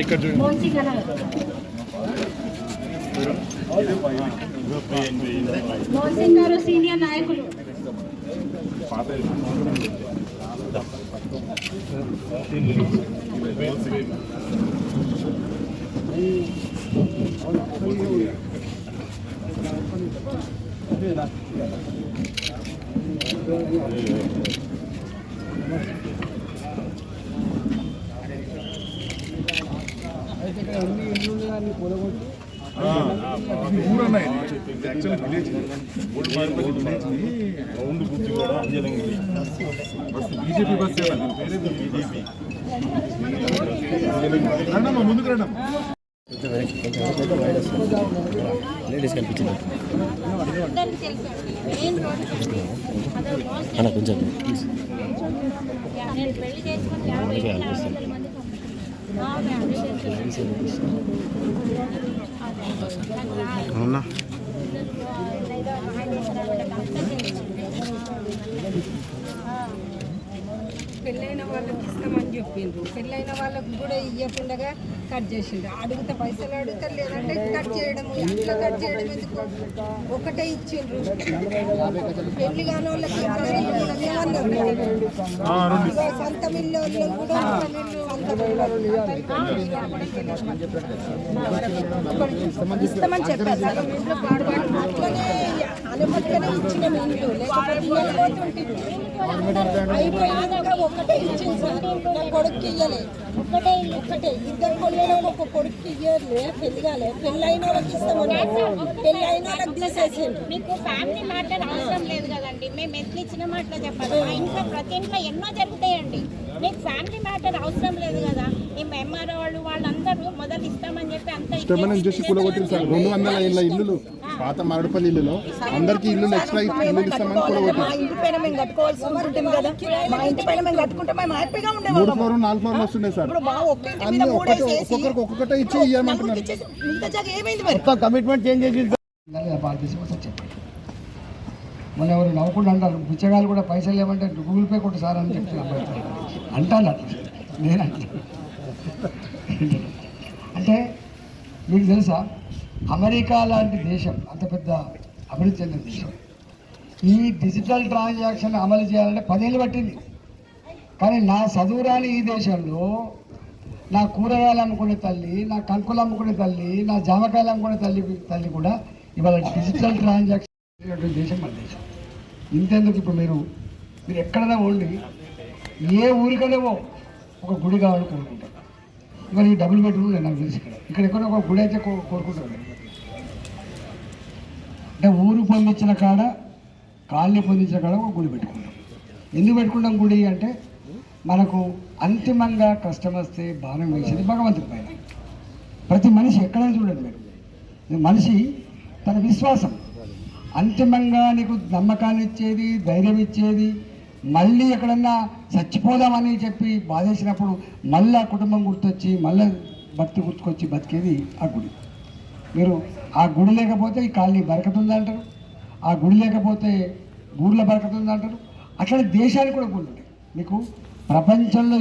ఇక్కడ చూడండి మోన్సింగ్ గారు మోన్సింగ్ గారు సీనియర్ నాయకులు ఊరన్నాయి actual Village old Marpalli విలేజ్ని round గుర్తు కూడా అంజలంగి బస్ బీజేపీ బస్ వేరే బీజేపీ రండమ్మా ముందుకు రండమ్మా లేడీస్ కనిపించింది అందరికీ తెలుసు మెయిన్ రోడ్ అదే మోస్ట్ అన్న కొంచెం ప్లీజ్ అవునా పెళ్ళైన వాళ్ళకి ఇస్తామని చెప్పిండ్రు. పెళ్ళైన వాళ్ళకు కూడా ఇవ్వకుండా కట్ చేసిండ్రు. అడిగితే పైసలు అడిగితే లేదంటే కట్ చేయడం ఇట్లా కట్ చేయడం ఎందుకు? ఒకటే ఇచ్చిండ్రు. పెళ్ళి కాని వాళ్ళకి సొంత మిల్లు కూడా సొంత ఇస్తామని చెప్పారు సగం ఇంట్లో పాడుబాటు అట్లనే అనుమతిగానే ఇచ్చిన ఇంట్లో లేకపోతే ఇవ్వకపోతుంటే అయిపోయినాక ఒకటే ఇచ్చింది సార్. నా కొడుకు ఇయ్యలే. ఒకటే ఒకటే ఇద్దరు కొడుకు ఒక కొడుకు ఇయ్యలే పెళ్ళి కాలే పెళ్ళి అయిన వాళ్ళకి ఇస్తామని పెళ్ళి అయిన వాళ్ళకి మీకు ఫ్యామిలీ మ్యాటర్ అవసరం లేదు కదండి. మేము ఎట్లా ఇచ్చిన మాటలో చెప్పాలి. మా ఇంట్లో ప్రతి ఇంట్లో ఎన్నో జరుగుతాయండి. మీకు ఫ్యామిలీ మ్యాటర్ అవసరం లేదు కదా. ఈ ఎంఆర్ఓ వాళ్ళు ఇస్తామని ఇష్టమని చేసి కూలగొట్టింది సార్. రెండు వందల ఇళ్ళ ఇల్లులు పాత మరడపల్లి ఇల్లులో. అందరికి ఇల్లు ఎక్స్ట్రా ఇల్లు ఇస్తామని కూలగొట్టింది మూడు ఫ్లోర్ నాలుగు ఫ్లోర్లు వస్తున్నాయి సార్. అన్ని ఒక్కటి ఒక్కొక్కరికి ఒక్కొక్కటే ఇచ్చి ఇవ్వమంటున్నారు కమిట్మెంట్ చేంజ్ చేసి మొన్న ఎవరు నవ్వుకుంటూ అంటారు బిచ్చగాళ్ళు కూడా పైసలు లేవంటే గూగుల్ పే కొట్టు సార్ అని చెప్పి అంటాను అట్లా. నేను అంటే మీకు తెలుసా? అమెరికా లాంటి దేశం అంత పెద్ద అభివృద్ధి చెందిన దేశం. ఈ డిజిటల్ ట్రాన్సాక్షన్ అమలు చేయాలంటే పదేళ్ళు పట్టింది. కానీ నా చదువురాని ఈ దేశంలో నా కూరగాయలు అమ్ముకునే తల్లి నా కంకులు అమ్ముకునే తల్లి నా జామకాయలు అమ్ముకునే తల్లి తల్లి కూడా ఇవాళ డిజిటల్ ట్రాన్సాక్షన్ దేశం మన దేశం. ఇంతెందుకు ఇప్పుడు మీరు మీరు ఎక్కడైనా ఉండి ఏ ఊరికనేవో ఒక గుడి కావాలని కోరుకుంటారు ఇవాళ ఈ డబుల్ బెడ్రూమ్ లేదు నాకు తెలిసి ఇక్కడ ఇక్కడ ఎక్కడ ఒక గుడి అయితే కో- కోరుకుంటారు. అంటే ఊరు పొందించిన కాడ కాలనీ పొందించిన కాడ ఒక గుడి పెట్టుకుంటాం. ఎందుకు పెట్టుకుంటాం గుడి అంటే మనకు అంతిమంగా కష్టం వస్తే బాణం వేసేది భగవంతుడి పైన. ప్రతి మనిషి ఎక్కడైనా చూడండి మీరు. మనిషి తన విశ్వాసం. అంతిమంగా నీకు నమ్మకాన్ని ఇచ్చేది ధైర్యం ఇచ్చేది మళ్ళీ ఎక్కడన్నా చచ్చిపోదామని చెప్పి బాధేసినప్పుడు మళ్ళీ ఆ కుటుంబం గుర్తొచ్చి మళ్ళీ భక్తి గుర్తుకొచ్చి బతికేది ఆ గుడి. మీరు ఆ గుడి లేకపోతే ఈ కాలనీ బరకతుంది అంటారు? ఆ గుడి లేకపోతే ఊర్లో బరకతుంది అంటారు? అట్లనే దేశానికి కూడా గుడి మీకు ప్రపంచంలో